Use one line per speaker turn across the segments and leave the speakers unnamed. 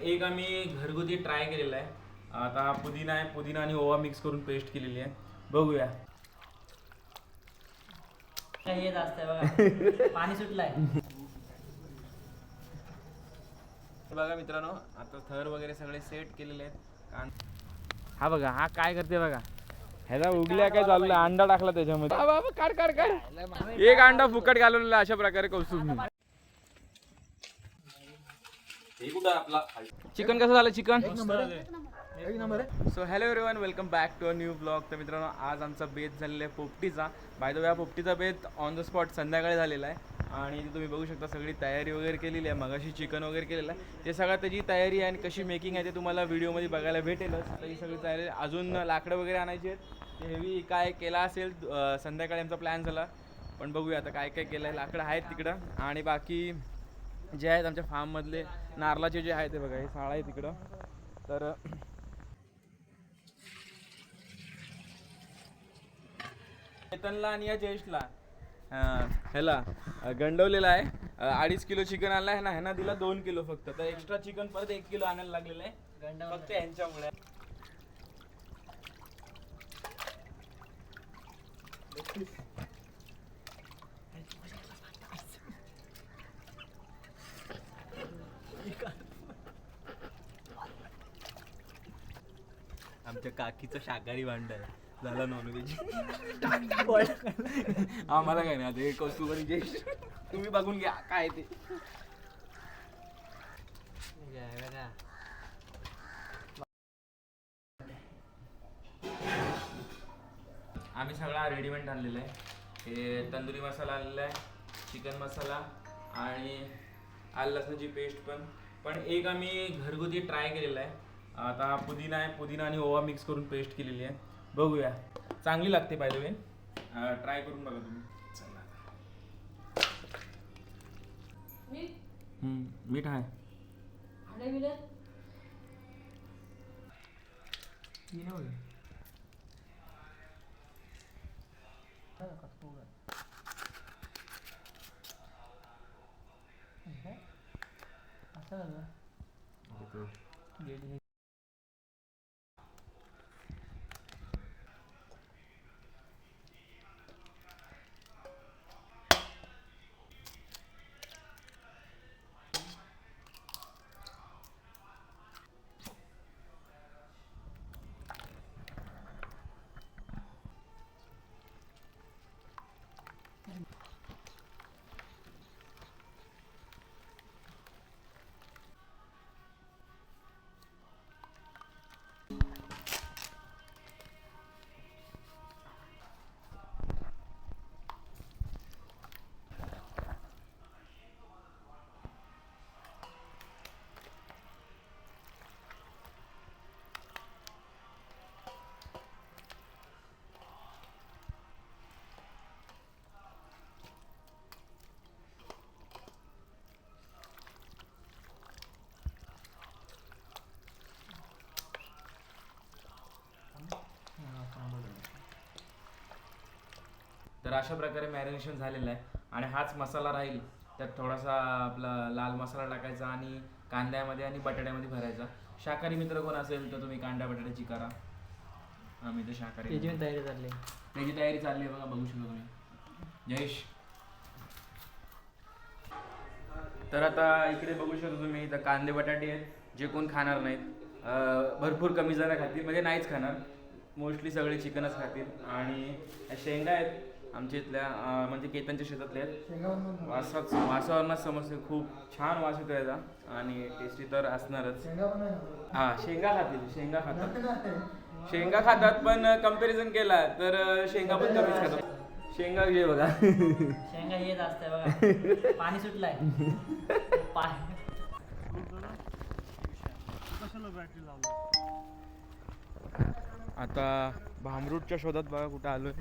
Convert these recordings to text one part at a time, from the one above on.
एक आम्ही घरगुती ट्राय केलेला आहे. आता हा पुदिना आहे पुदिना आणि ओवा मिक्स करून पेस्ट केलेली आहे. बघूया.
काही येत असतंय बघा. पाणी सुटलंय.
बघा मित्रांनो आता थर वगैरे सगळे सेट केलेले आहेत. कान- हा बघा हा काय करते बघा. ह्याला उगल्या काय चाललंय अंडा टाकला त्याच्यामध्ये. आ बाबा, काढ काढ काढ. एक अंडा फुकट घालवलेला अशा प्रकारे कौस्तुभ चिकन कसं झालं chicken? So hello everyone welcome back to a new blog तर मित्रांनो आज आमचा बेत झालेला आहे पोपटीचा. बाय द वे हा पोपटीचा बेत ऑन द स्पॉट संध्याकाळी झालेला आहे. आणि तुम्ही बघू शकता सगळी तयारी वगैरे केलेली आहे. मगाशी चिकन वगैरे केलेलं आहे. ते सगळं त्याची तयारी आहे आणि कशी मेकिंग आहे ते तुम्हाला व्हिडिओमध्ये बघायला भेटेलच. ही सगळी तयारी अजून लाकडं वगैरे आणायची आहेत. ते हेवी काय केला असेल संध्याकाळी आमचा प्लॅन झाला. पण बघूया आता काय काय केलं आहे लाकडं आहेत तिकडं. आणि बाकी जे आहेत आमच्या फार्ममधले नारळाचे जे आहे ते बघा हे साळा आहे तिकडं. तर चेतनला आणि या जयेशला. ह्याला गंडवलेला आहे. अडीच किलो चिकन आणला आहे ना ह्यांना दिला दोन किलो फक्त. तर एक्स्ट्रा चिकन परत एक किलो आणायला लागलेलं आहे. फक्त यांच्यामुळे. आमच्या काकीचं शाकाहारी भांड आहे झाला नॉनव्हेज आम्हाला काय नाही आता हे कौस्तुभ आणि तुम्ही बघून घ्या काय ते. आम्ही सगळा रेडीमेड आणलेला आहे. हे तंदुरी मसाला आणलेला आहे चिकन मसाला आणि आल लसणाची पेस्ट पण. पण एक आम्ही घरगुती ट्राय केलेला आहे. आता हा पुदिना आहे. पुदिना आणि ओवा मिक्स करून पेस्ट केलेली आहे. बघूया. चांगली लागते पाहिजे वे ट्राय करून बघा तुम्ही. चला हम्म, मीठ आहे. तर अशा प्रकारे मॅरिनेशन झालेलं आहे. आणि हाच मसाला राहील त्यात थोडासा आपला लाल मसाला टाकायचा आणि कांद्यामध्ये आणि बटाट्यामध्ये भरायचा. शाकाहारी मित्र कोण असेल तर तुम्ही कांदा बटाट्याची करा आम्ही तर शाकाहारी
त्याची पण तयारी चालली
त्याची तयारी चालली आहे बघा बघू शकता तुम्ही. जयेश. तर आता इकडे बघू शकता तुम्ही इथं कांदे बटाटे आहेत जे कोण खाणार नाहीत. भरपूर कमी जण खातील म्हणजे नाहीच खाणार. मोस्टली सगळे चिकनच खातील. आणि शेंगा आहेत आमच्या इथल्या म्हणजे केतनच्या शेतातल्या आहेत. वासाच वासावरनच समजते खूप छान वास येतो याचा. आणि टेस्टी तर असणारच. हा शेंगा खातील शेंगा खातात. शेंगा खातात पण कंपॅरिझन केला तर शेंगा पण कमीच खातात. शेंगा घे बघा.
शेंगा येत असतंय बघा. पाणी सुटलंय.
आता भामरूटच्या शोधात बघा कुठं आलोय.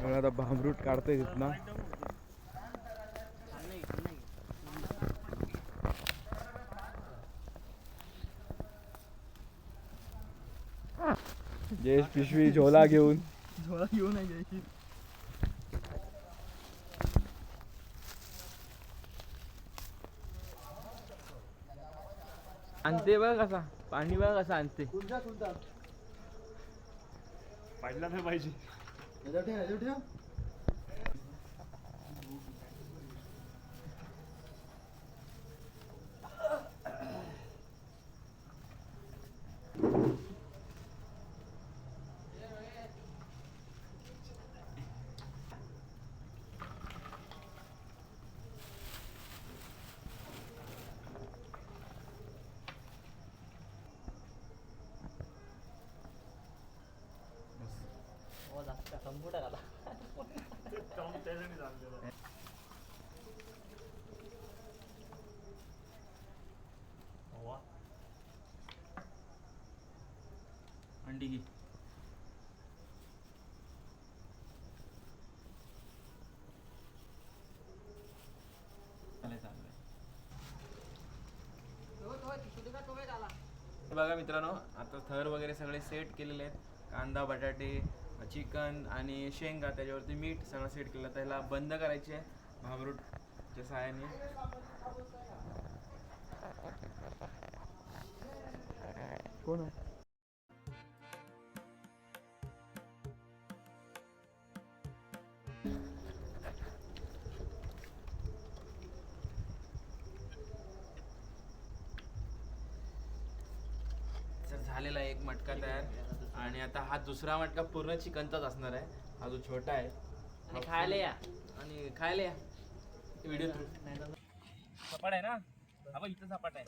आता भामरूट काढतोय तिथनं जयेश पिशवी झोला घेऊन.
झोळा घेऊन आहे
आणि आणते बघ कसा पाणी बघ कसं आणते.
नाही पाहिजे.
हो जास्त कम्प्युटर आला
अंडी घे. बघा मित्रांनो आता थर वगैरे सगळे सेट केलेले आहेत. कांदा बटाटे चिकन आणि शेंगा त्याच्यावरती मीठ सगळं सेट केलं. त्याला बंद करायचे आहे भामरूटच्या सहाय्याने. कोण झालेला एक मटका तयार. आणि आता हा दुसरा मटका पूर्ण चिकनचाच असणार आहे. हा जो छोटा आहे.
आणि खायला या.
आणि खायला या. व्हिडिओ थ्रू सपाट आहे ना? हा बघ इथं सपाट आहे.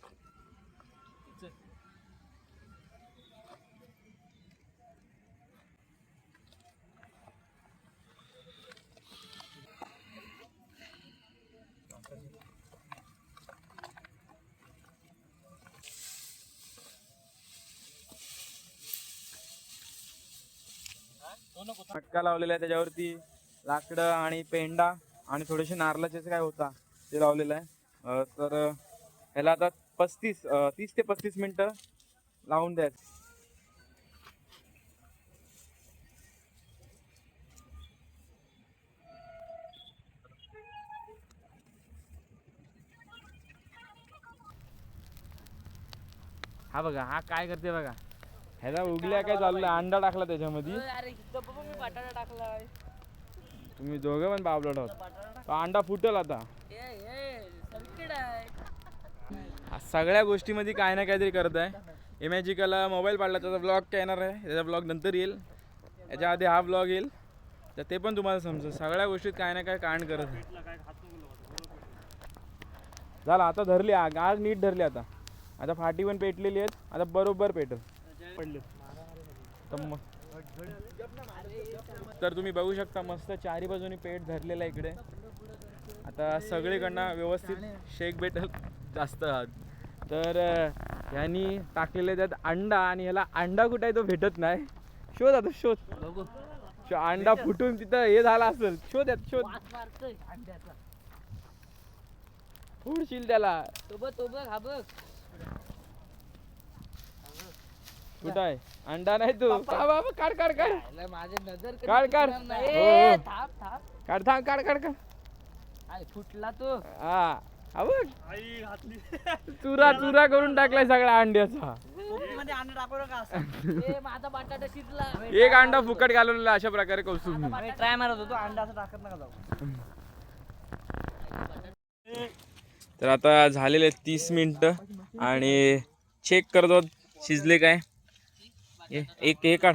मटका लावलेला आहे त्याच्यावरती. लाकडं आणि पेंडा आणि थोडेसे नारळाचे काय होता ते लावलेलं आहे. तर ह्याला आता पस्तीस तीस ते पस्तीस मिनिटं लावून द्यायचं. हा बघा हा काय करते बघा. ह्याला उगल्या काय चाललंय? अंडा टाकला त्याच्यामध्ये. तुम्ही दोघं पण बाबलट आहोत. तो अंडा फुटेल आता. सगळ्या गोष्टीमध्ये काय ना काहीतरी करत आहे. इमॅजिकला मोबाईल पाडला त्याचा ब्लॉग काय येणार आहे? त्याचा ब्लॉग नंतर येईल. याच्या आधी हा ब्लॉग येईल. तर ते पण तुम्हाला समजेल. सगळ्या गोष्टीत काय ना काय कांड करत आहे. झालं आता धरली आग. आज नीट धरली आता. आता फाटी पण पेटलेली आहेत. आता बरोबर पेटल.
पडले.
तर मग तर तुम्ही बघू शकता मस्त चारी बाजूनी पेट धरलेला आहे इकडे. आता सगळीकडनं व्यवस्थित शेक भेटल जास्त आहात. तर ह्यांनी टाकलेले त्यात अंडा आणि ह्याला अंडा कुठे आहे तो भेटत नाही. शोध आता शोध. अंडा फुटून तिथं हे झाला असेल. शोध यात शोध. फोडशील त्याला.
तो बघ तो बघ हा बघ.
कुठं आहे? अंडा नाही तू. बा- बा- बा, काढ काढ काढ.
याला माझे नजर कधी
काढ, काढ.
फुटणार नाही.
हो,
ए,
हो.
थांब थांब.
काढ थांब काढ काढ काढ.
फुटला तो.
हा. हा बघ.
आई घातली
चुरा चुरा करून टाकलाय सगळ्या अंड्याचा.
मध्ये अंडा टाकू नका ए माझा बटाटा शिजला.
एक अंडा फुकट घालवलेला अशा प्रकारे कौतुक
ट्राय मारत होतो अंडा असं टाकत नका जाऊ.
तर आता झालेले तीस मिनिट आणि चेक करतो शिजले काय? एक हे काढ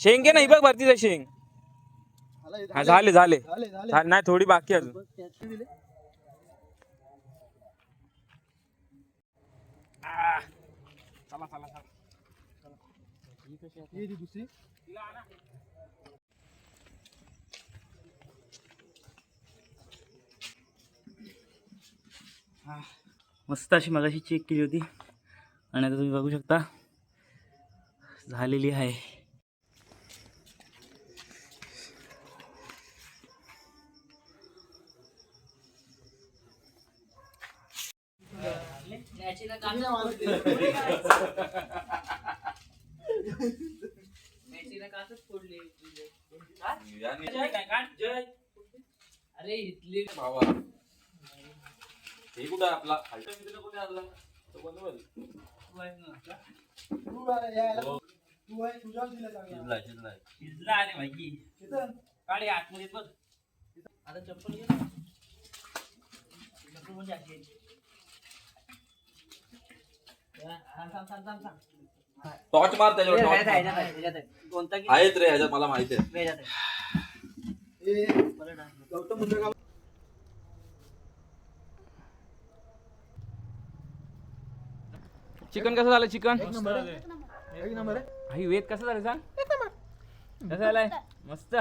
शेंग घे नाही बघ भरतीचा शेंग. हा झाले झाले. झा- नाही थोडी बाकी अजून. दुसरी
मस्त अशी मगाशी चेक केली होती. आणि आता तुम्ही बघू शकता झालेली आहे. अरे इथली
हे कुठं आपला खालच्या मित्र कोणी आणला तो बनवेल शिजलाय शिजलाय
भिजला अरे भाई काढे आतमध्ये बघ आता चप्पल घे ना. चप्पल म्हणजे अशी आहे. या, थांब, थांब, थांब, थांब, थांब.
टॉर्च मार त्याच्यावर
हे, ह्याच्यात आहे,
मार.
ह्याच्यात आहे, ह्याच्यात आहे. कोणता की
आहेत रे ह्याच्यात मला माहिती आहे
ह्याच्यात आहे. परत आहे.
चिकन कसं झालं चिकन?
एक नंबर आहे.
आई वेद कसं झालं सांग? कसं झालंय? मस्त.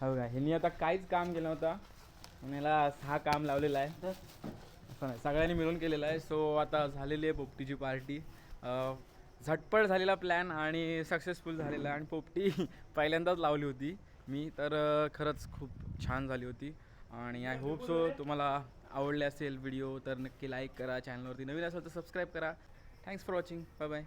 हो का ह्यांनी आता काहीच काम केलं नव्हतं. म्हणून याला सहा काम लावलेलं आहे. असं नाही सगळ्यांनी मिळून केलेलं आहे. सो आता झालेली आहे पोपटीची पार्टी. झटपट झालेला प्लॅन आणि सक्सेसफुल झालेला आणि पोपटी पहिल्यांदाच लावली होती. मी तर खरंच खूप छान झाली होती. आणि आय होप सो तुम्हाला आवडले असेल व्हिडिओ तर नक्की लाईक करा. चॅनलवरती नवीन असेल तर सबस्क्राईब करा. Thanks for watching bye bye